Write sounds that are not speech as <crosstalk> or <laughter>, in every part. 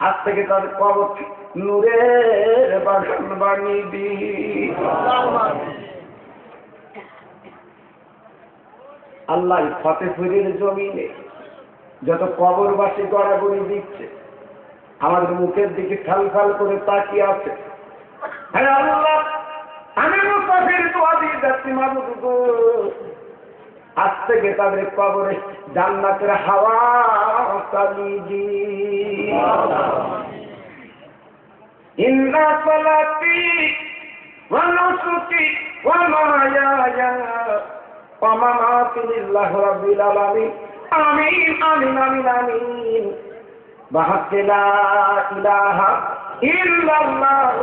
আজ থেকে তাদের কবর নূরের বাগান বানিবি আল্লাহ ফতেপুরের জমিনে যত কবরবাসী গড়াগড়ি দিচ্ছে, আমাদের মুখের দিকে খাল খাল করে তাকিয়ে আছে। হ্যাঁ আল্লাহ, আমি আজ থেকে তাদের কবরে জান্নাতের হাওয়া দি ইন্না সালাতি ওয়া নুসুকি ওয়া মায়ায়া ওয়া মামাতি লিল্লাহি রাব্বিল আলামিন। আমিন আমিন আমিন আমিন। বাহাক্কে লা ইলাহা ইল্লাল্লাহ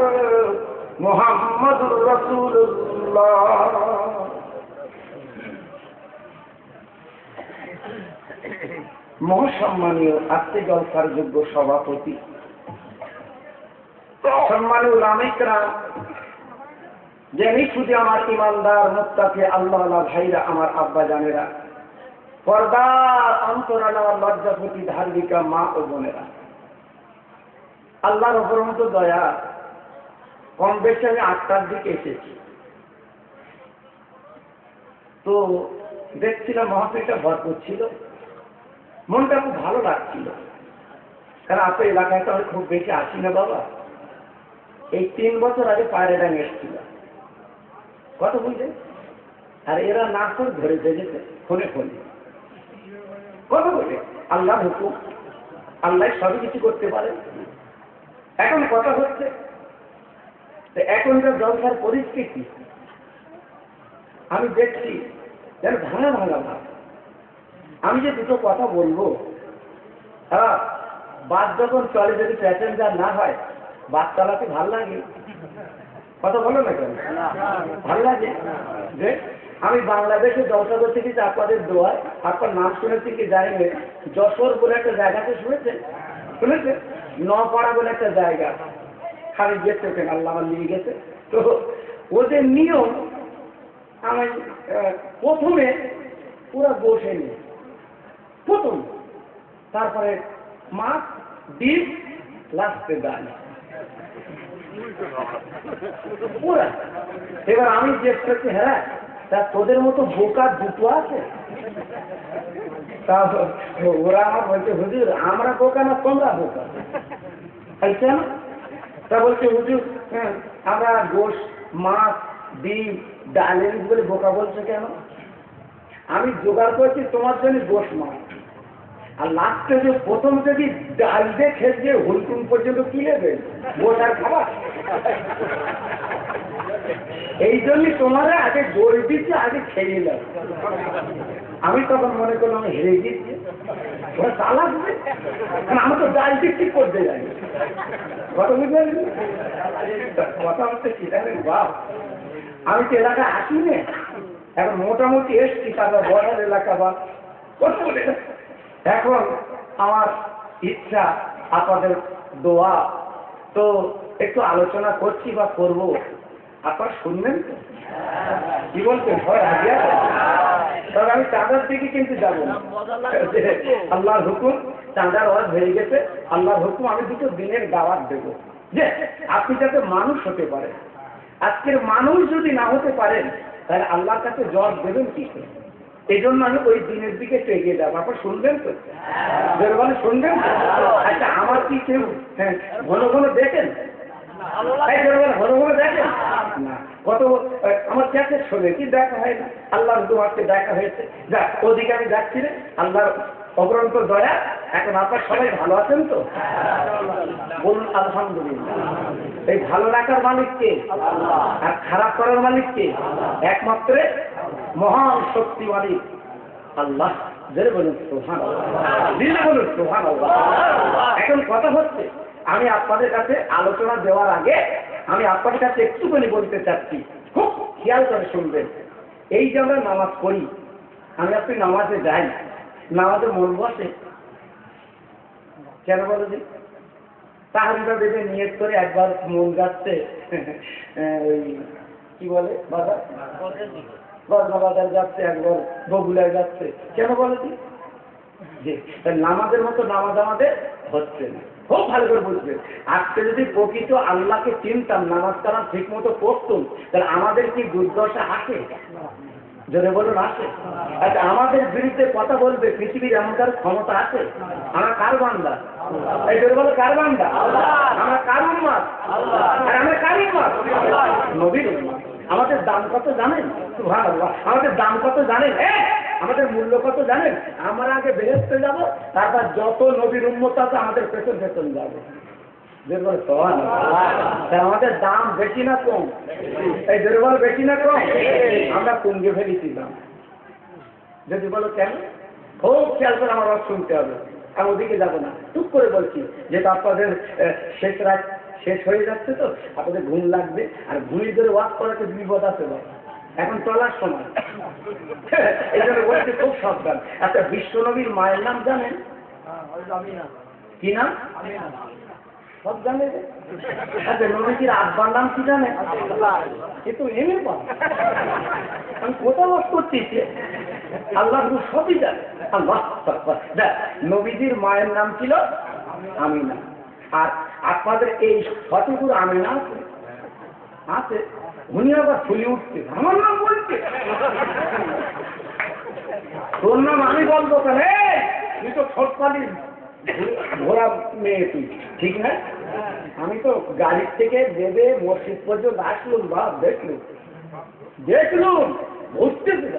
মহাসম্মানীয় আত্মে জলসার যোগ্য সভাপতি। সম্মানীয় রামিকরা যিনি শুধু আমার ইমানদার মুক্তাকে আল্লাহ ভাইরা, আমার আব্বা জানেরা, পর্দার অন্তরালা লজ্জাপতি ধার্মিকা মা ও বোনেরা। আল্লাহর ওপর মতো দয়া, কম বেশি আমি আটটার দিকে এসেছি। তো দেখছিলাম মহাপীরটা ভরপুর ছিল। মনটা খুব ভালো লাগছিল। কারণ আপনার এলাকায় তো আমি খুব বেশি আসি না বাবা। এই তিন বছর আগে পায়রা ডাং এসেছিল। কত বুঝলে? আর এরা না করে ধরে যেতে ফোনে ফোনে। কত বলে আল্লাহ হুকুম। আল্লাহ সবই কিছু করতে পারে এখন কথা হচ্ছে এখনকার জলসার পরিস্থিতি, আমি দেখছি যেন ভাঙা ভাঙা ভাব। আমি যে দুটো কথা বলব হ্যাঁ বাস যখন চলে যদি প্যাসেঞ্জার না হয়, বাস চালাতে ভালো লাগে? কথা বলো না কেন? ভালো লাগে? যে আমি বাংলাদেশে জলসা করতে কিন্তু আপনাদের দোয়ায়, আপনার নাম শুনেছি কি জানি না যশোর বলে একটা জায়গাতে শুনেছেন? শুনেছেন? নপাড়া বলে একটা জায়গা। খালি গেছে ওখানে আল্লাহ আমার নিয়ে গেছে। তো ওদের নিয়ম আমি প্রথমে পুরো বসে নিই। প্রথম। তারপরে মাছ ডিম লাস্টে পুরা। এবার আমি জিজ্ঞেস করছি হ্যাঁ তা তোদের মতো বোকা দুটো আছে? তা ওরা আমার বলছে হুজুর আমরা বোকা না তোমরা বোকা? তাই কেন? তা বলছে হুজুর হ্যাঁ, আমরা গোশ মাছ ডিম ডালের বলে বোকা বলছে কেন? আমি জোগাড় করছি, তোমার জন্য গোশ মাছ আর লাস্টে যে প্রথম যদি ডাল দিয়ে খেলছে হুলকুন পর্যন্ত কি নেবে? গোশ আর খাবার? এই জন্য তোমারা আগে গোল দিচ্ছে, আগে খেয়ে নিলাম। আমি তখন মনে করলাম আমি হেরে গেছি। ওরা চালাচ্ছে কারণ আমি তো ডাল দিয়ে ঠিক করতে জানি? কথা বুঝতে? কথা হচ্ছে কি বাপ আমি তো এলাকায় আসি না এখন মোটামুটি এসছি তারপর বর্ডার এলাকা বা। এখন আমার ইচ্ছা, আপনাদের দোয়া, তো একটু আলোচনা করছি বা করব। আপনারা শুনবেন কি বলছেন? ভয় আছে? তবে আমি চাঁদার দিকে কিন্তু যাব না। আল্লাহর হুকুম, চাঁদার ওয়াজ হয়ে গেছে। আল্লাহর হুকুম আমি দুটো দিনের দাওয়াত দেব। যে, আপনি যাতে মানুষ হতে পারেন। আজকের মানুষ যদি না হতে পারেন তাহলে আল্লাহর কাছে জব দেবেন কি এই জন্য আমি ওই দিনের দিকে একটু এগিয়ে যাব। আপনার শুনবেন তো? বেরোবেন শুনবেন? আচ্ছা আমার কি কেউ হ্যাঁ ঘন ঘন দেখেন? ঘন ঘন দেখেন? না, কত আমার ক্যাসে শোনে, কি দেখা হয় না? আল্লাহর দেখা হয়েছে। যাক ওদিকে আমি যাচ্ছি রে, আল্লাহর অপরন্ত দয়া, এখন আপনার সবাই ভালো আছেন তো? বলুন, আলহামদুলিল্লাহ। এই ভালো রাখার মালিককে আর খারাপ করার মালিককে একমাত্র মহান শক্তি মালিক আল্লাহ বলুন বলুন এখন কথা হচ্ছে, আমি আপনাদের কাছে আলোচনা দেওয়ার আগে আমি আপনাদের কাছে একটুখানি বলতে চাচ্ছি। খুব খেয়াল করে শুনবেন। এই যে আমরা নামাজ পড়ি, আমি আপনি নামাজে যাই নামাজে মন বসে। কেন বলো যে তাহারিটা দেবে, নিয়ত করে একবার মন যাচ্ছে ওই কি বলে? বর্ণা বাজার যাচ্ছে, একবার বগুলায় যাচ্ছে। কেন বলো যে নামাজের মতো নামাজ আমাদের হচ্ছে না। খুব ভালো করে বুঝবে। আজকে যদি প্রকৃত আল্লাহকে চিনতাম, নামাজ কালাম ঠিক মতো পড়তুম, তাহলে আমাদের কি দুর্দশা আসে? যদি বলুন আছে। আচ্ছা আমাদের বিরুদ্ধে কথা বলবে পৃথিবীর এমন কারও ক্ষমতা আছে? আমরা কার বান্দা? এই যদি বলো কার বান্দা? আমরা কার উন্মাদ আর আমরা কার উন্মাদ নবীর। আমাদের দাম কত জানেন? আমাদের দাম কত জানেন? এ, আমাদের মূল্য কত জানেন? আমরা আগে বেহেস্তে যাব তারপর যত নবীর উন্মত আছে আমাদের পেছন পেছন যাবে। দুর্বল সমান আমাদের দাম বেশি না কম? এই দুর্বল বেশি না কম? আমরা কমকে ফেলেছি দাম যদি বলো কেন? খুব খেয়াল করে আমার রস শুনতে হবে। আমি ওদিকে যাব না। টুক করে বলছি যেহেতু আপনাদের শেষ রাত শেষ হয়ে যাচ্ছে তো আপনাদের ঘুম লাগবে। আর ঘুমি ধরে ওয়াক করাতে বিপদ আছে ভাই। এখন চলার সময়। <laughs> এই জন্য বলছি খুব সাবধান। আচ্ছা বিশ্বনবীর মায়ের নাম জানেন? কি নাম? সব জানে। আচ্ছা নবীজির আব্বার নাম কি জানে? এ তো এমএ আমি কোথাও বাস করছি যে? আল্লাহ সবই জানে। আল্লাহ দেখ নবীজির মায়ের নাম ছিল আমিনা। আর আপনাদের এই ফতেপুর আমিনা আছে? আছে। উনি আবার ফুলে উঠছে। আমার নাম বলছে। তোর নাম আমি বলব কেন? তুই তো ছোটকালি ঘোড়া মেয়ে তুই, ঠিক না? আমি তো গাড়ির থেকে দেবে মসজিদ পর্যন্ত আসলুম বা দেখলুম। দেখলুম বুঝতেছিল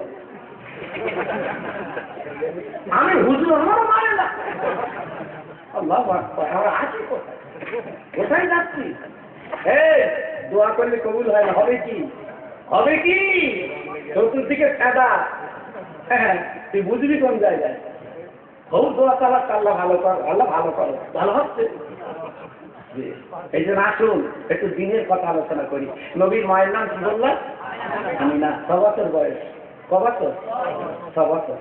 আমি হুজুর, আমার মানে না। আল্লাহ আছি কোথায়? কোথায় যাচ্ছি? এই, দোয়া করলে কবুল হয় না, হবে কি? হবে কি? চতুর্দিকে সাদা। হ্যাঁ তুই বুঝবি কোন জায়গায়? খুব দোয়া চালাক আল্লাহ ভালো কর, আল্লাহ ভালো করো, ভালো হচ্ছে। এই জন্য আসুন, একটু দিনের কথা আলোচনা করি। নবীর মায়ের নাম কি বললাম আমি না ছ বছর বয়স। ক বছর ছ বছর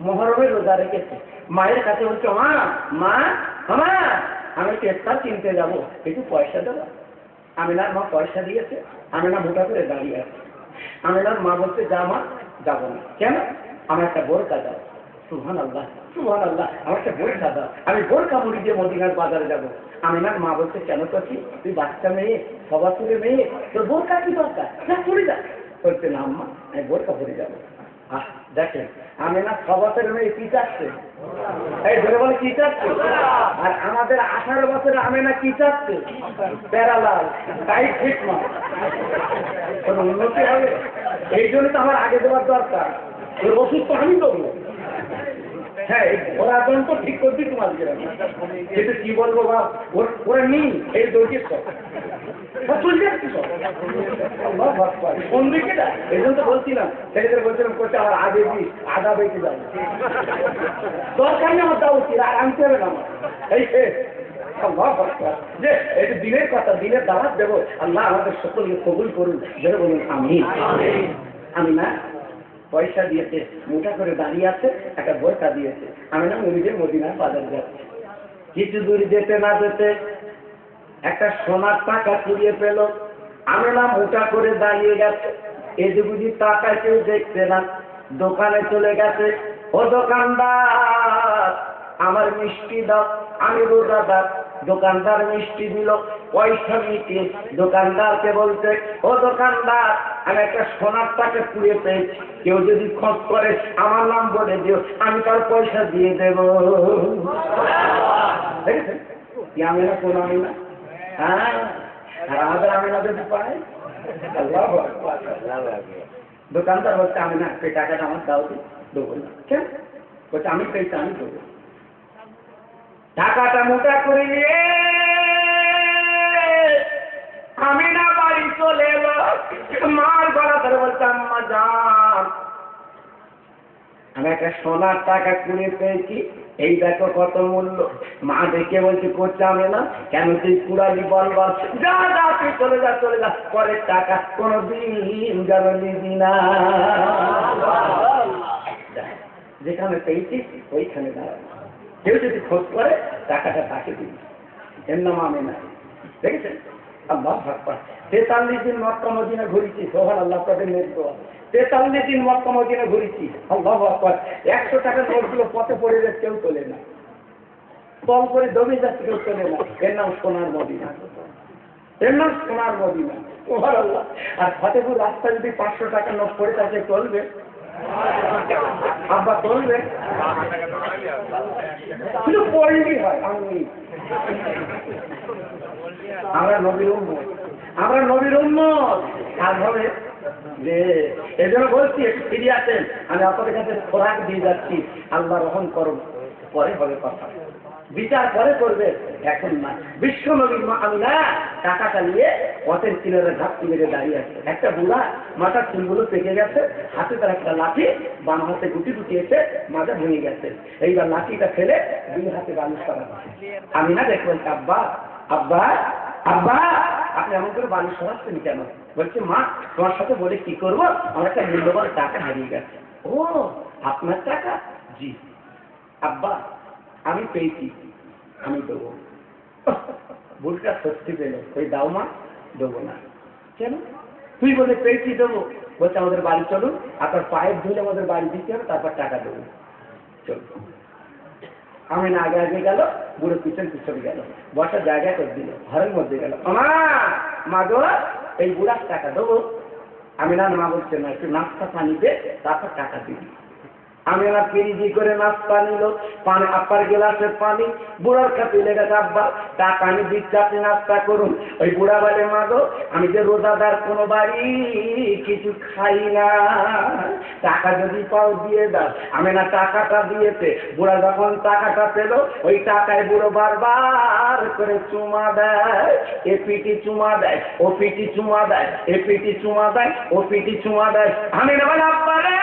মহরমের রোজা রেখেছে। মায়ের কাছে বলছে, মা মা মা, আমি পেস্তার কিনতে যাব। একটু পয়সা দেবো আমিনার মা পয়সা দিয়েছে। আমিনা মোটা করে দাঁড়িয়ে আছে। আমিনার মা বলছে, যা মা, যাব না। কেন? আমার একটা বোরকা দাও। সুহান আল্লাহ সুহান আল্লাহ আমার একটা বোরকা দাও আমি বোরকা মুড়ি দিয়ে মদিনার বাজারে যাব। আমি না, মা বলছে, কেন করছি তুই বাচ্চা মেয়ে সবাসুরে মেয়ে, তোর বোরকা কি দরকার? যা চলে যা। বলছে, না, আম্মা, আমি বোরকা পরে যাব। আহ, দেখেন, আমি না বছরের মেয়ে কি চাচ্ছে? এই ধরে বলে, কি চাচ্ছে? আর আমাদের আঠারো বছরে আমি না, কি চাচ্ছে? প্যারালাল তাই ঠিক না। কোনো উন্নতি হবে? এই জন্য তো আমার আগে দেওয়ার দরকার। ওর ওষুধ তো আমি দেবো। হ্যাঁ যন্ত্র ঠিক করছি। কিন্তু কি বলব বা ওর- ওরা নেই এই দৌড়িয়ে সব। সব চলে যাচ্ছে সব। কোন দিকে এই জন্য তো বলছিলাম ছেলেদের বলছিলাম আমার আগে দিই আধা বেঁচে যাবে। দরকার নেই আমার দেওয়া উচিত আর আনতে হবে না আমার। এই শেষ আল্লাহু আকবার। যে এটা দিনের কথা দিনের দাওয়াত দেবো আল্লাহ আমাদের সকলকে কবুল করুন যেটা বলুন আমি আমি না পয়সা দিয়েছে, মোটা করে দাঁড়িয়ে আছে, একটা বইটা দিয়েছে। আমি না মুড়িদের মদিনার বাজার যাচ্ছি। কিছু দূর যেতে না যেতে একটা সোনার টাকা কুড়িয়ে পেল। আমি না মোটা করে দাঁড়িয়ে গেছে। এদিকুদি টাকা কেউ দেখছে না, দোকানে চলে গেছে। ও দোকানদার, আমার মিষ্টি দাও, আমি রোজাদার দোকানদার মিষ্টি দিল, পয়সা নিতে দোকানদারকে বলছে, ও দোকানদার, আমি একটা সোনার টাকা কুড়িয়ে পেয়েছি। কেউ যদি খোঁজ করে, আমার নাম বলে দিও, আমি তার পয়সা দিয়ে দেব। আমি না কোন আমি না হ্যাঁ আমাদের আমি না যদি পাই দোকানদার বলছে আমি না সেই টাকাটা আমার দাও দেবো না। কেন? বলছে, আমি পেয়েছি আমি দেবো। টাকাটা মোটা করে নিয়ে আমি না বাড়ি চলে এলো মার গলা ধরে বলছে আম্মা যান। আমি একটা সোনার টাকা কুড়ে পেয়েছি। এই দেখো কত মূল্য। মা দেখে বলছে করছে আমি না কেন তুই কুড়ালি বল বল যা যা তুই চলে যা চলে যা। পরের টাকা কোনো দিন যেন নিবি না। যেখানে পেয়েছি ওইখানে দাঁড়াবো। কেউ যদি খোঁজ করে, টাকাটা তাকে দিবি এর নাম আমি না। দেখেছেন? আল্লাহ ভাগবান তেতাল্লিশ দিন মক্কা, মদিনা ঘুরেছি সোহান আল্লাহ তাদের নেট তেতাল্লিশ দিন মক্কা, মদিনা ঘুরেছি, আল্লাহ ভাগবান একশো টাকার নোটগুলো পথে পড়ে যাচ্ছে কেউ তোলে না। কম করে দমে যাচ্ছে, কেউ তোলে না। এর নাম সোনার মদিনা। এর নাম সোনার মদিনা। সোহান আল্লাহ আর ফতেপুর রাস্তা যদি পাঁচশো টাকার নোট পড়ে থাকে চলবে আব্বা চলবে। শুধু হয় আমি আমরা নবীর উন্মত আমরা নবীর উন্মত হবে যে এই জন্য বলছি ফিরে আসেন। আমি আপনাদের কাছে খোরাক দিয়ে যাচ্ছি। আল্লাহ রহম করো পরে হবে কথা। বিচার পরে করবে। এখন না বিশ্ব নবীর মা আমি টাকাটা নিয়ে পথের কিনারে ঘাপটি মেরে দাঁড়িয়ে আছে। একটা বুড়া মাথার চুলগুলো পেকে গেছে, হাতে তার একটা লাঠি, বাম হাতে গুটি গুটিয়েছে মাথা ভেঙে গেছে। এইবার লাঠিটা ফেলে দুই হাতে বালিশ করা আমি না দেখবেন, আব্বা আব্বা আব্বা, আপনি এমন করে বালিশ সরাচ্ছেন কেন? বলছে, মা, তোমার সাথে বলে কি করব? আমার একটা মূল্যবান টাকা হারিয়ে গেছে। ও, আপনার টাকা? জি। আব্বা আমি পেয়েছি। আমি দেবো। বুড়টা সত্যি পেল। ওই দাও মা, দেবো না। কেন? তুই বলে পেয়েছি দেবো। বলছে আমাদের বাড়ি চলুন আপনার পায়ের ধুলে আমাদের বাড়ি দিতে হবে, তারপর টাকা দেবো। চল। আমি না আগে আগে গেল, বুড়ো পিছন পিছন গেল। বসার জায়গা করে দিল, ঘরের মধ্যে গেল। মা মা গো, এই বুড়ার টাকা দেবো। আমি না, মা বলছে না একটু নাস্তা পানি দে, তারপর টাকা দিবি। আমি আমার পিরিজি করে নাস্তা নিল পানি আপার গ্লাসের পানি, বুড়ার কাছে লেগে আব্বা টাকা আমি দিচ্ছি আপনি নাস্তা করুন। ওই বুড়া বলে, মা গো, আমি যে রোজাদার, কোনো বাড়ি কিছু খাই না। টাকা যদি পাও দিয়ে দাও, আমি না টাকাটা দিয়েছে। বুড়া যখন টাকাটা পেল, ওই টাকায় বুড়ো বারবার করে চুমা দেয়। এ পিটি চুমা দেয়, ও পিটি চুমা দেয়, এ পিটি চুমা দেয়, ও পিটি চুমা দেয়। আমি না বলে আব্বা রে,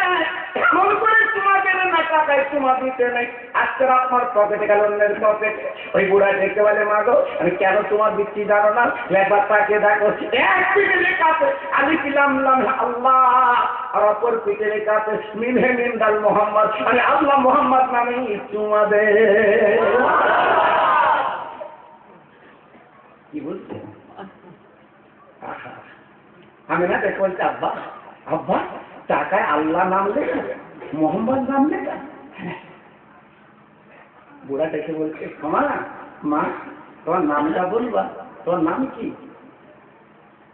এমন করে চুমা দেবে না টাকায় চুমা দিতে নেই। আজকে আপনার পকেটে গেল অন্যের পকেটে ওই বুড়া দেখতে বলে মা গো, আমি কেন তোমার দিচ্ছি জানো না? লেবার তাকে দেখো। এক পিঠে লেখা আছে আলি কিলাম আল্লাহ! আর অপর পিঠে লেখা মিনহে মিন্দাল মোহাম্মদ। আমি আল্লাহ মোহাম্মদ নামে চুমা দে কি বলছে। আমি না দেখে আব্বা আব্বা টাকায় আল্লাহ নাম লেখা? মোহাম্মদ লেখা হ্যাঁ। বুড়া দেখে বলছে, মা মা, তোমার নামটা বলবা? তোমার নাম কি?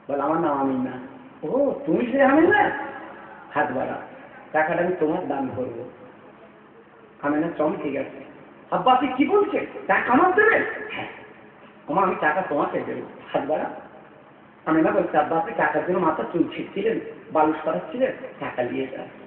বল, আমার নাম আমি না ও, তুমি সে আমি না হাত বাড়া, টাকাটা আমি তোমার দান করব। আমি না চমকে গেছে। আব্বা, আপনি কি বলছে টাকা আমার দেবে? হ্যাঁ আমার আমি টাকা তোমাকে দেবো। হাত বাড়া। আমি না বলছি, আব্বা, আপনি টাকার জন্য মাথা চুল ছিটছিলেন বালুস করাচ্ছিলেন, টাকা দিয়ে যান।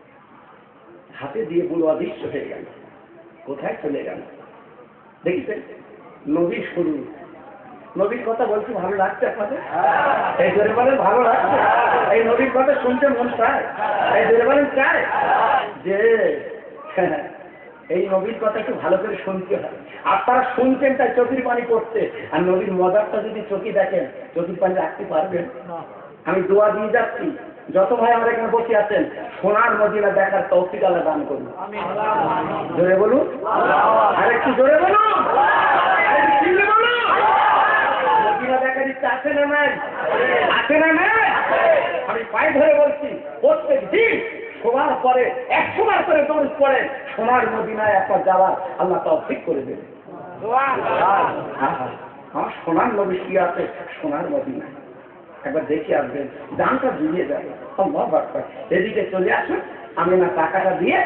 হাতে দিয়ে বুড়ো অদৃশ্য হয়ে গেল। কোথায় চলে গেল? দেখিছেন? নবী শুরু। নবীর কথা বলছি ভালো লাগছে আপনাদের? এই জোরে বলেন, ভালো লাগছে? এই নবীর কথা শুনতে মন চায়? এই জোরে বলেন, চায়? যে, এই নবীর কথা একটু ভালো করে শুনতে হয়। আপনারা শুনছেন তাই চোখের পানি পড়ছে। আর নবীর মজারটা যদি চোখে দেখেন, চোখের পানি রাখতে পারবেন? আমি দোয়া দিয়ে যাচ্ছি। যত ভাই আমরা এখানে বসে আছেন সোনার মদিনা দেখার তৌফিক আল্লাহ দান করুন। জোরে বলুন। আর একটু জোরে বলুন। আরেকটু চিল্লে বলুন। মদিনা দেখার ইচ্ছা আছে না নাই? আছে না নাই? আমি পায়ে ধরে বলছি প্রত্যেক দিন শোবার পরে একশো বার করে দৌড় পরে সোনার মদিনায় একবার যাওয়ার আল্লাহ তৌফিক করে দেবে। আমার সোনার নবী কি আছে? সোনার নদী মদিনায়। একবার দেখে আসবেন। দামটা জুড়িয়ে যাবে সম্ভব ব্যাপার। এদিকে চলে আসুন। আমি না টাকাটা দিয়ে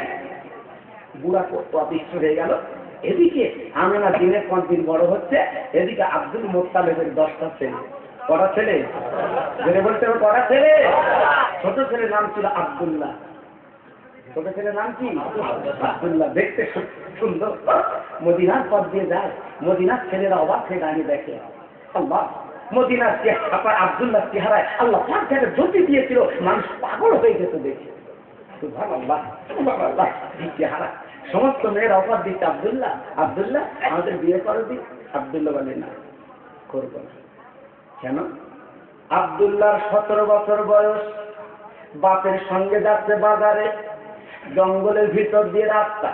বুড়া অতিষ্ঠ হয়ে গেল। এদিকে আমি না দিনের পর দিন বড় হচ্ছে। এদিকে আব্দুল মোত্তালেবের দশটা ছেলে। কটা ছেলে? জেনে বলতে হবে, কটা ছেলে? ছোট ছেলের নাম ছিল আব্দুল্লাহ। ছোট ছেলের নাম কি? আব্দুল্লাহ। দেখতে সুন্দর। মদিনার পথ দিয়ে যায়। মদিনার ছেলেরা অবাক হয়ে দাঁড়িয়ে দেখে। আল্লাহ। মদিনার চেহারা আবদুল্লাহ চেহারায় আল্লাহ যাকে জ্যোতি দিয়েছিল, মানুষ পাগল হয়ে যেত দেখে। চেহারা। সমস্ত মেয়ের অফার দিচ্ছে, আবদুল্লাহ আবদুল্লাহ, আমাদের বিয়ে করো দি। আবদুল্লাহ বলে, না, করব না। কেন? আবদুল্লাহর সতেরো বছর বয়স, বাপের সঙ্গে যাচ্ছে বাজারে, জঙ্গলের ভিতর দিয়ে রাস্তা।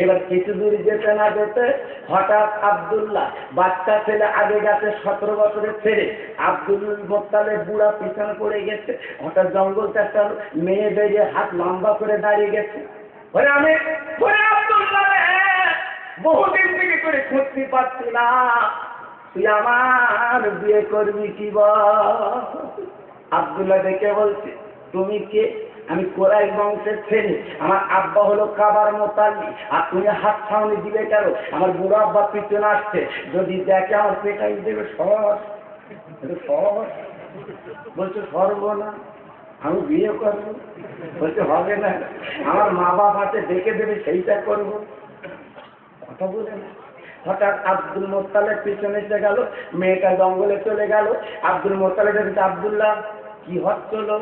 এবার কিছু দূর যেতে না যেতে হঠাৎ আবদুল্লাহ, বাচ্চা ছেলে আগে গেছে সতেরো বছরের ছেলে। আব্দুল মোত্তালে বুড়া পিছন পড়ে গেছে, হঠাৎ জঙ্গল চারটা মেয়ে বেরিয়ে হাত লম্বা করে দাঁড়িয়ে গেছে। আমি বহুদিন থেকে করে খুঁজতে পারছি না। তুই আমার বিয়ে করবি কি বল? আব্দুল্লাহ দেখে বলছে, তুমি কে? আমি কোরাই বংশের ছেলে আমার আব্বা হলো কাবার মোতালি। আর তুমি হাত ছাউনি দিবে কেন? আমার বুড়ো আব্বা পিছনে আসছে। যদি দেখে আমার পেটাই দেবে সহজ সহজ বলছে সর্ব না আমি বিয়ে করব। বলছে, হবে না। আমার মা বাপ আছে, দেখে দেবে, সেইটা করব। কথা বলে না। হঠাৎ আব্দুল মোত্তালের পিছনে এসে গেল, মেয়েটা জঙ্গলে চলে গেল। আব্দুল মোত্তালের আব্দুল্লাহ। কি হচ্ছিল?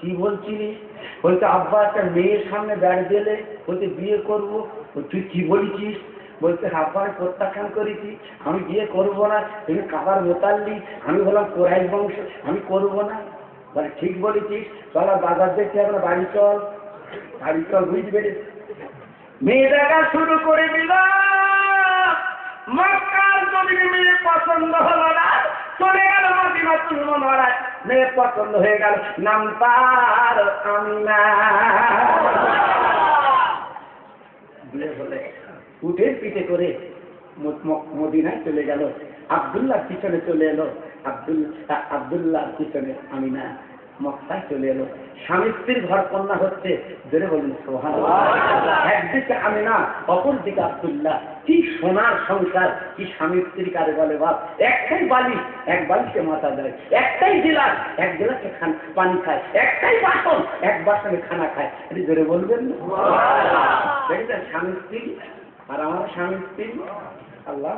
কি বলছিলি? বলছে, আব্বা, একটা মেয়ের সামনে দাঁড়িয়ে দিলে বলছে, বিয়ে করব। তুই কি বলেছিস? বলছে, আব্বা, আমি প্রত্যাখ্যান করেছি, আমি বিয়ে করব না, তুমি কাবার মোতাল্লি। আমি বললাম কোরাই বংশ, আমি করব না। বলে, ঠিক বলেছিস, চল বাজার হবে না, বাড়ি চল। বাড়ি চল, বুঝতে পেরেছি মেয়ে দেখা শুরু করে দিল। মক্কার জমিনে মেয়ে পছন্দ হলো না গেল মেয়ে পছন্দ হয়ে গেল। নাম তার উঠে পিঠে করে মদিনায় চলে গেল। আবদুল্লাহ পিছনে চলে এলো। আব্দুল আবদুল্লাহ পিছনে আমিনা। মক্কায় চলে এলো। স্বামী স্ত্রীর ঘর কন্যা হচ্ছে। ধরে বলুন সোহান একদিকে আমিনা অপর দিকে আব্দুল্লাহ। কি সোনার সংসার কি স্বামী স্ত্রী কারে বলে বাপ। একটাই বালিশ এক বালিশে মাথা দেয়। একটাই গিলাস এক গিলাসে খান পানি খায়। একটাই বাসন এক বাসনে খানা খায়। এটি ধরে বলবেন না? দেখেছেন স্বামী স্ত্রী? আর আমার স্বামী স্ত্রী? আল্লাহ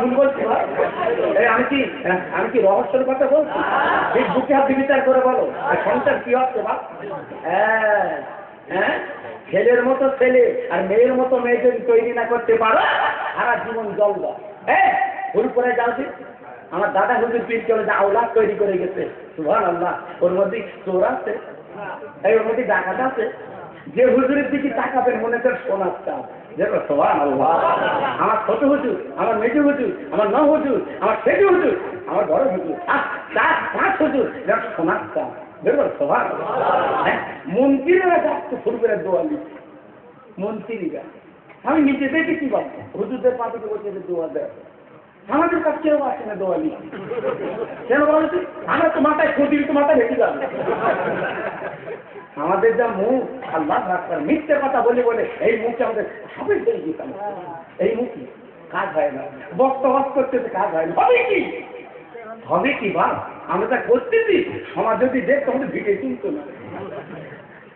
ভুল বলছি আমি কি আমি কি কথা বলছি? করে বলো। হচ্ছে হ্যাঁ হ্যাঁ? ছেলের মতো ছেলে আর মেয়ের মতো মেয়ে যদি তৈরি না করতে পারো, সারা জীবন জলবা হ্যাঁ ভুল করে যাচ্ছি আমার দাদা হুজুর পীর চলে যে আওলাদ তৈরি করে গেছে। সুভান আল্লাহ ওর মধ্যে চোর আছে। এই, ওর মধ্যে ডাকাত আছে। যে হুজুরের দিকে তাকাবেন, মনে করেন সোনার চাপ দেখো সোহান আমার ছোট হুজুর, আমার মেজো হুজুর, আমার ন হুজুর, আমার সেজু হুজুর, আমার বড় হুজুর চার পাঁচ হুজুর, যেন সোনার চাপ দেখো সোহান মন্ত্রীরা যাচ্ছে ফুরবের দোয়া লিখছে মন্ত্রীরা। আমি নিজে দেখেছি বাবা হুজুরদের পাঠিয়ে বলছে দোয়া দেয়। আমাদের কাছে কেউ আসে না দোয়া লিখতে কেন বলছি আমরা তো মাথায় খুঁটি, তো মাথায় রেখে যাবে। আমাদের যা মুখ আল্লাহ রাখতার মিথ্যে কথা বলে বলে এই মুখে আমাদের সবাই যেতাম এই মুখই কাজ হয় না। বক্ত বস করতেছে কাজ হয় না। হবে কি? হবে কি বা? আমরা তা করতেছি সমাজ যদি দেখতো আমাদের ভিটে চিনত না।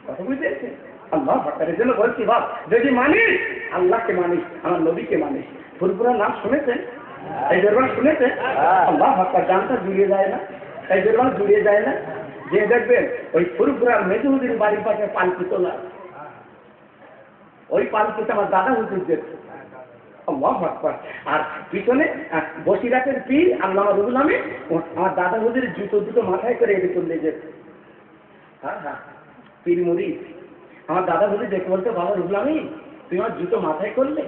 কথা বুঝতে আল্লাহ ভক্তারের জন্য বলছি ভাব যদি মানিস আল্লাহকে মানিস আমার নবীকে মানিস। ফুরপুরার নাম শুনেছেন? এই দরবার শুনেছেন? আল্লাহ ভক্তার গানটা জুড়িয়ে যায় না। এই দরবার জুড়িয়ে যায় না। যে দেখবেন, ওই ফুরপুরার মেজুহুদিন বাড়ির পাশে পালকি তোলা। ওই পালকিতে আমার দাদা হুজুর আর পিছনে বসিরাতের পীর আল্লাহ রুবুল আমি আমার দাদা হুজুরের জুতো দুটো মাথায় করে এদিকে চলে যেত হ্যাঁ হ্যাঁ পীর মুড়ি আমার দাদা হুজুর দেখে বলতে বাবা রুহুল আমি তুমি আমার জুতো মাথায় করলে?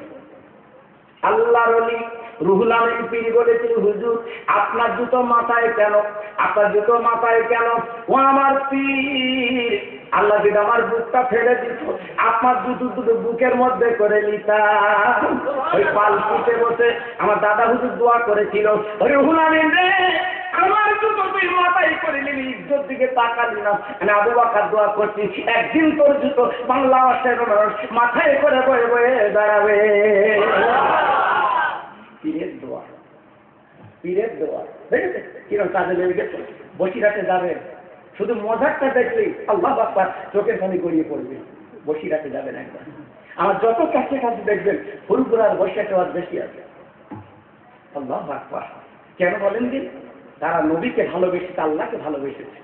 আল্লাহর অলি রুহুল আমিন পীর বলেছেন, হুজুর, আপনার জুতো মাথায় কেন? আপনার জুতো মাথায় কেন? ও আমার পীর আল্লাহ যদি আমার বুকটা ফেলে দিত, আপনার দুটো দুটো বুকের মধ্যে করে নিতাম। ওই পালকিতে বসে আমার দাদা হুজুর দোয়া করেছিল ওই রুহুল রে আমার জুতো তুই মাথায় করে নিলি, ইজ্জত দিকে তাকালি না। আমি আবু বাকার দোয়া করছি, একদিন তোর জুতো বাংলা মাথায় করে বয়ে বয়ে দাঁড়াবে। পীরের দোয়া পীরের দোয়া। দেখেছে কিরম কাজে লেগে গেছে? বসিরাতে যাবেন। শুধু মজারটা দেখলেই আল্লাহ বাপ্পা চোখের পানি গড়িয়ে পড়বে। বসিরাতে যাবেন একবার। আমার যত কাছে কাছে দেখবেন ফুলপুরার বৈশাখে আর বেশি আছে। আল্লাহ আকবার। কেন বলেন দিন তারা নবীকে ভালোবেসেছে আল্লাহকে ভালোবেসেছে।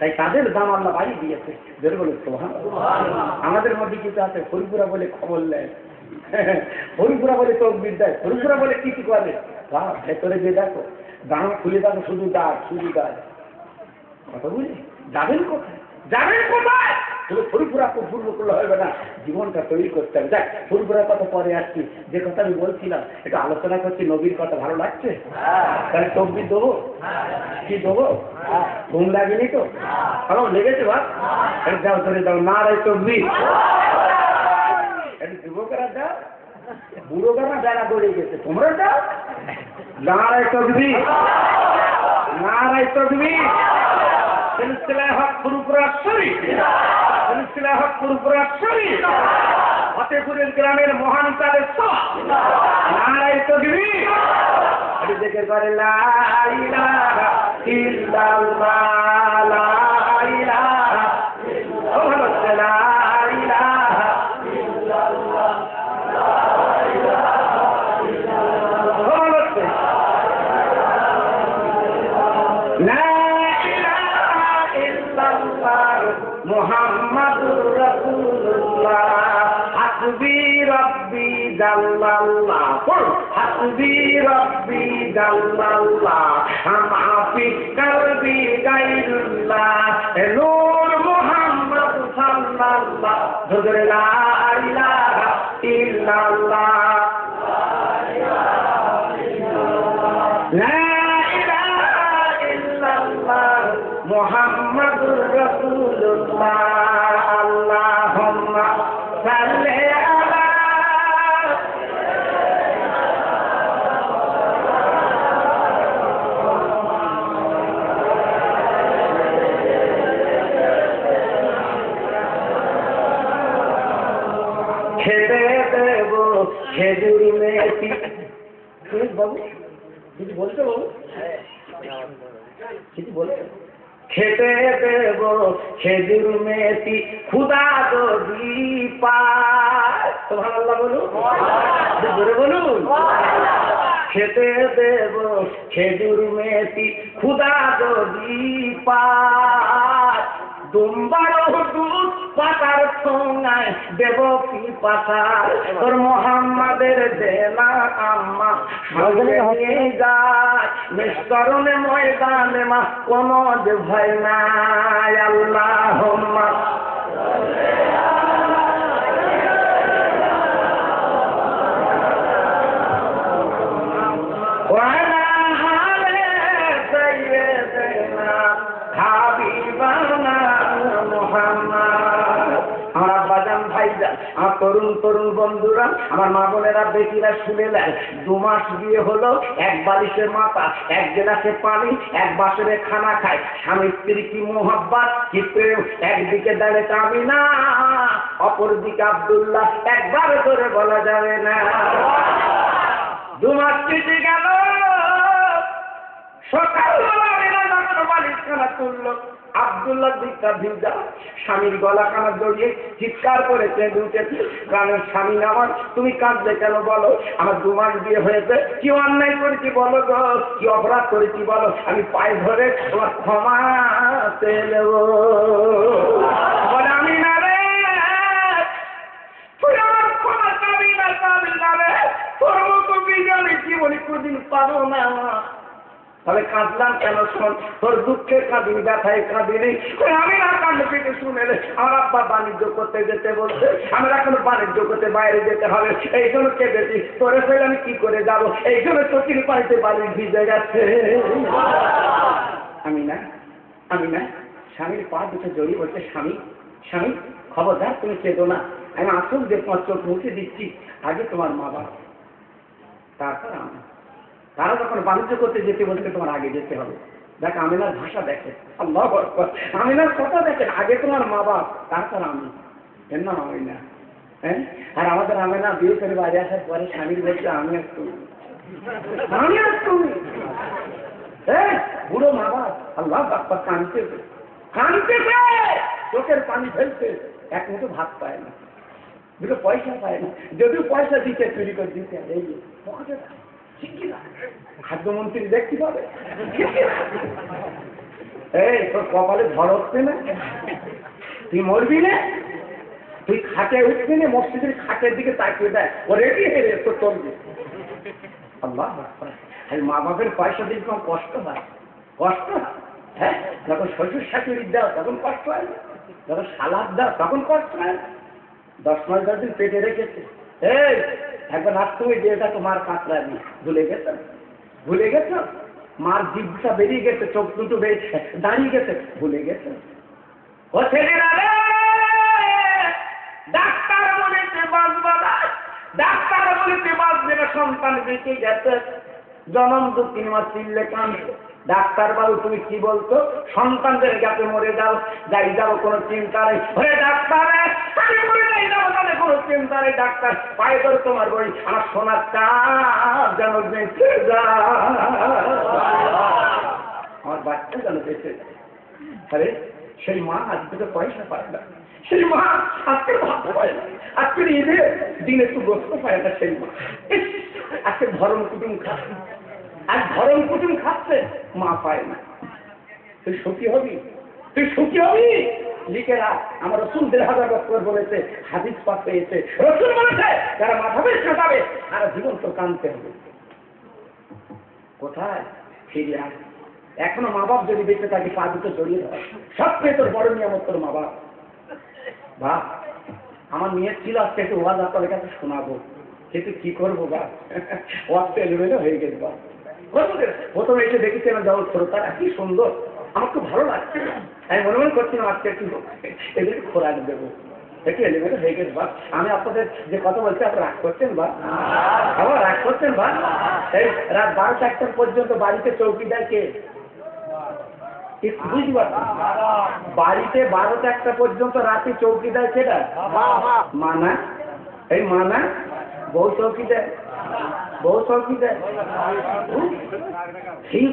তাই তাদের দাম আল্লাহ বাড়ি দিয়েছে। বের বলে সোহান আমাদের মধ্যে কিছু আছে ফুলপুরা বলে খবর নেয়। ফুলপুরা বলে চোখ বিদ্যায় ফুলপুরা বলে কিছু করে? বাহ, ভেতরে যে দেখো দাম খুলে দেখো শুধু দাগ শুধু দাগ কথা বুঝলি? যাবেন কোথায়? যাবেন কোথায়? শুধু ফুরফুরা পূর্ব করলে হবে না। জীবনটা তৈরি করতে হবে। দেখ ফুরফুরার কথা পরে আসছি। যে কথা আমি বলছিলাম একটু আলোচনা করছি, নবীর কথা ভালো লাগছে? তাহলে তকবির দেবো? কি দেবো? ঘুম লাগেনি তো? ভালো লেগেছে একটু যাও, ধরে দাও না রে তকবির। একটু যুবকেরা দাও বুড়োরা যারা দৌড়ে গেছে, তোমরা দাও নারায় তকবির। নারায় তকবির। সিলসিলায় হক ফুরুপুরা শরীফ। সিলসিলায় হক ফুরুপুরা শরীফ। ফতেপুরের গ্রামের মহান তাদের সব। এটি দেখে করে, লা ইল্লাল্লাহ মুহাম্মাদুর রসুল্লাহ হাসবি রব্বি জাল্লাল্লাহ। পড় হাসবি রব্বি জাল্লাল্লাহ। মাফি কলবি গাইরুল্লাহ। নূর কিছু বলছো বাবু? কিছু বলছো খেতে দেব খেজুর মেতি খুদা যদি তোমার আল্লাহ বলুন। খেতে দেব খেজুর মেতি খুদা যদি পায়। দুম্বার দুধ পাতার সঙ্গায় দেব কি পাতার তোর মোহাম্মদের দেনা আম্মা নিয়ে যায়। নিষ্করণে ময়দানে মা কোনো যে ভয় নাই। আল্লাহ তরুণ তরুণ বন্ধুরা, আমার মা বোনেরা বেটিরা শুনে নেয়, দু মাস বিয়ে হলো, এক বালিশের মাথা, এক গেলাসে পানি, এক বাসরে খানা খায়। স্বামী স্ত্রী কি মোহাব্বাত? কি প্রেম? একদিকে দাঁড়ে কামি না, অপরদিকে আব্দুল্লাহ একবার করে বলা যাবে না। দু মাস কেটে গেল সকাল তুললো। আবদুল্লাহ দিকটা ভিজা স্বামীর গলা কানা জড়িয়ে চিৎকার করে কেঁদে উঠেছে। গ্রামের স্বামী আমার তুমি কাঁদলে কেন বলো? আমার দু মাস বিয়ে হয়েছে। কি অন্যায় করেছি বলো গো? কি অপরাধ করেছি বলো? আমি পায়ে ধরে তোমার ক্ষমা নেব। বলে, আমি না রে। তুই না রে। তোর মতো বিজ্ঞানী জীবনে কোনদিন পাবো না। তাহলে কাঁদলাম কেন? শোন, তোর দুঃখে কাঁদি ব্যথায় কাঁদি নেই আমি না কান্ড পেটে শুনে আমার আব্বা বাণিজ্য করতে যেতে বলছে, আমার এখন বাণিজ্য করতে বাইরে যেতে হবে। এই জন্য কেঁদেছি, তোরে ফেলে আমি কি করে যাব? এই জন্য চকির পানিতে বাড়ি ভিজে গেছে। আমি না আমি না, স্বামীর পা দুটো জড়িয়ে বলছে, স্বামী স্বামী, খবরদার, তুমি কেঁদো না। আমি আসল যে তোমার চোখ মুছে দিচ্ছি, আগে তোমার মা বাবা। তারপর আমি তারা যখন বাণিজ্য করতে যেতে বলছে, তোমার আগে যেতে হবে। দেখ, আমিনার ভাষা দেখে, আল্লাহ আমিনার কথা দেখেন আগে তোমার মা বাপ, তারপর আমি। এর নাম আমিনা। হ্যাঁ? আর আমাদের আমিনা বিয়ে করে বাড়ি আসার পরে স্বামীর বলছে, আমি আর তুমি। আমি আর তুমি। হ্যাঁ? বুড়ো মা বাপ, আল্লাহ বাপ্পা কানতে কানতে চোখের পানি ফেলছে এক মুঠো ভাত পায় না। দুটো পয়সা পায় না। যদিও পয়সা দিতে, চুরি করে দিতে এই পকেটে? খাদ্যমন্ত্রী দেখতে পাবে? এই, তোর কপালে ঝড় হচ্ছে না? তুই মরবি না? তুই খাটে উঠবি না? মসজিদের খাটের দিকে তাকিয়ে দেয় ও রেডি হয়ে রে তোর চলবে আল্লাহ মা বাপের পয়সা দিলে তোমার কষ্ট হয়। কষ্ট হয়? হ্যাঁ? যখন শ্বশুর শাশুড়ি দাও তখন কষ্ট হয় যখন সালাদ দাও তখন কষ্ট হয় দশ মাস দশ দিন পেটে রেখেছে। এই একবার রাত তুমি যে এটা তোমার কাতরা নি ভুলে গেছো? ভুলে গেছো? মার জিভটা বেরিয়ে গেছে, চোখ দুটো বেরিয়ে দাঁড়িয়ে গেছে, ভুলে গেছো? ও ছেলেরা রে! ডাক্তার বলেছে বাঁচবা না ডাক্তার বলেছে বাঁচবে না সন্তান বেঁচে গেছে। জনম দু তিন মাস চিল্লে কান ডাক্তার বাবু, তুমি কি বলতো? সন্তানদের গাছে মরে যাও, যাই যাব, কোনো চিন্তা নেই। ওরে ডাক্তার যাই তাহলে কোনো চিন্তা নেই, ডাক্তার। পায়ে ধরে তোমার বই, আমার সোনার চাপ যেন বেঁচে আমার বাচ্চা যেন বেঁচে আরে, সেই মা আজ থেকে পয়সা পায় না। সেই মা আজকে ভাত পায় না। আজকের ঈদে দিন একটু গোস্ত পায় না সেই মা। আজকে ধরম কুটুম খাচ্ছে আজ ধরম কুটুম খাচ্ছে, মা পায় না। তুই সুখী হবি? তুই সুখী হবি? লিখে রাখ, আমার রসুল দেড় হাজার বছর বলেছে, হাদিস পাক পেয়েছে। রসুল বলেছে, যারা মাথা বেশ কাটাবে তারা জীবন তো কানতে হবে। কোথায়? ফিরে আয়। এখনও মা বাপ যদি বেঁচে থাকে, পা দুটো জড়িয়ে ধর। সব পেয়ে তোর বড় নিয়ামত তোর মা বাপ। বা, আমার মেয়ের ছিল আজকে একটু ওয়াজ আপনাদের কাছে শোনাবো। কিন্তু কি করব বা? ওয়াজ তো এলোমেলো হয়ে গেছে, বা? প্রথমে এসে দেখেছি আমার জগৎ শ্রোতারা কি সুন্দর। আমার খুব ভালো লাগছে আমি মনে মনে করছিলাম, আজকে একটু এদেরকে খোরাক দেবো। একটু এলিমেন্ট হয়ে গেছে বা আমি আপনাদের যে কথা বলছি আপনি রাগ করছেন বা আবার রাগ করছেন বা এই রাত বারোটা একটার পর্যন্ত বাড়িতে চৌকিদার কে? একটু বাড়িতে বারোটা একটা পর্যন্ত রাতে চৌকিদার সেটা মানা এই মানা বউ চৌকিদার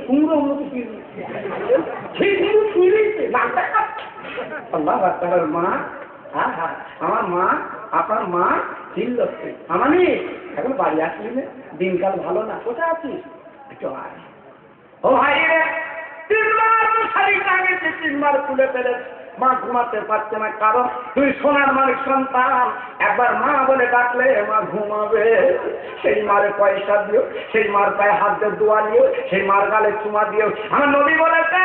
কুমড়ো মতো কিনলি সেই কুমড়ো শুইলিছে নাকটা আল্লাহ আপনার মা হ্যাঁ হ্যাঁ আমার মা আপনার মা চিল্ল আমার নেই এখন বাড়ি আসলি না দিনকাল ভালো না কোথায় আছিস একটু ও ভাই রে তিনবার তিনবার তুলে ফেলেছে মা ঘুমাতে পারছে না, কারণ তুই সোনার মালিক সন্তান। একবার মা বলে ডাকলে, মা ঘুমাবে। সেই মারে পয়সা দিও, সেই মার পায়ে হাত দিয়ে দোয়া দিও সেই মার গালে চুমা দিও। আমার নবী বলেছে,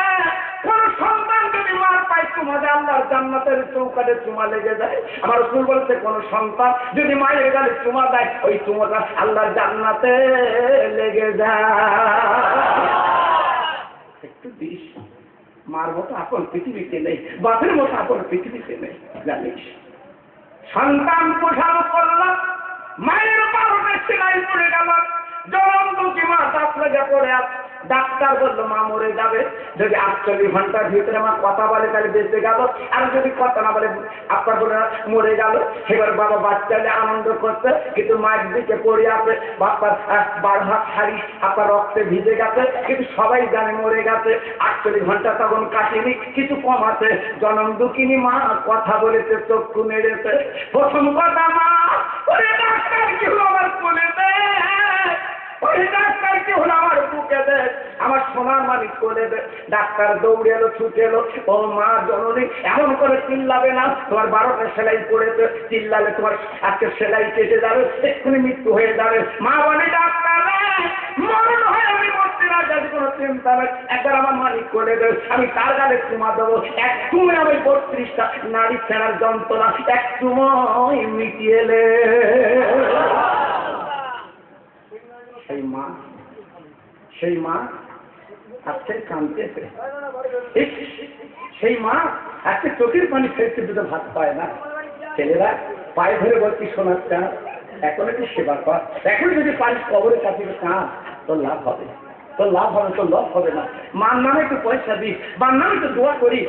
কোন সন্তান যদি মার পায় চুমা দেয়, আল্লাহর জান্নাতের চৌকাটে চুমা লেগে যায়। আমার রসুল বলছে, কোন সন্তান যদি মায়ের গালে চুমা দেয়, ওই চুমাটা আল্লাহর জান্নাতে লেগে যায়। মার মতো আপন পৃথিবীতে নেই, বাপের মতো আপন পৃথিবীতে নেই, জানিস? সন্তান পোষানো করলাম, মায়ের বারোটা সেলাই পড়ে গেল। দুটি মা দাঁত লেগে পড়ে আছে ডাক্তার বলল মা মরে যাবে। যদি আটচল্লিশ ঘণ্টার ভিতরে আমার কথা বলে তাহলে বেঁচে গেল আর যদি কথা না বলে আপনার বলে মরে গেল। এবার বাবা বাচ্চা আনন্দ করতে কিন্তু মায়ের দিকে পড়ে আছে। আহ, বারো হাত শাড়ি আপনার রক্তে ভিজে গেছে। কিন্তু সবাই জানে মরে গেছে। আটচল্লিশ ঘণ্টা তখন কাটেনি কিছু কম আছে। জনম দুঃখিনী মা কথা বলেছে চক্ষু নেড়েছে। প্রথম কথা মা আমার সোনার মালিক করে দে, ডাক্তার দৌড়ে এলো, ছুটে এলো, ও মা জননী, এমন করে চিল্লাবে না, তোমার বারোটা সেলাই করে পড়েছে চিল্লালে তোমার আজকে সেলাই কেটে যাবে, এক্ষুনি মৃত্যু হয়ে যাবে। মা বলে, ডাক্তার চিন্তা একবার আমার মালিক করে দেবে আমি তার দেবো। এক আমি বত্রিশটা যন্ত্রণা, এক মিটিয়েলে সেই মা সেই মা আজকে কানতে সেই মা আজকে চোখের পানি ফেলতে দুটো ভাত পায় না। ছেলেরা পায়ে ধরে বলছি শোনার চান এখন একটু সেবা কর। এখন যদি পারিস কবরে কাছে কাঁদ তোর লাভ হবে। তোর লাভ হবে তোর লস হবে না। মার নামে একটু পয়সা দিস, মার নামে একটু দোয়া করি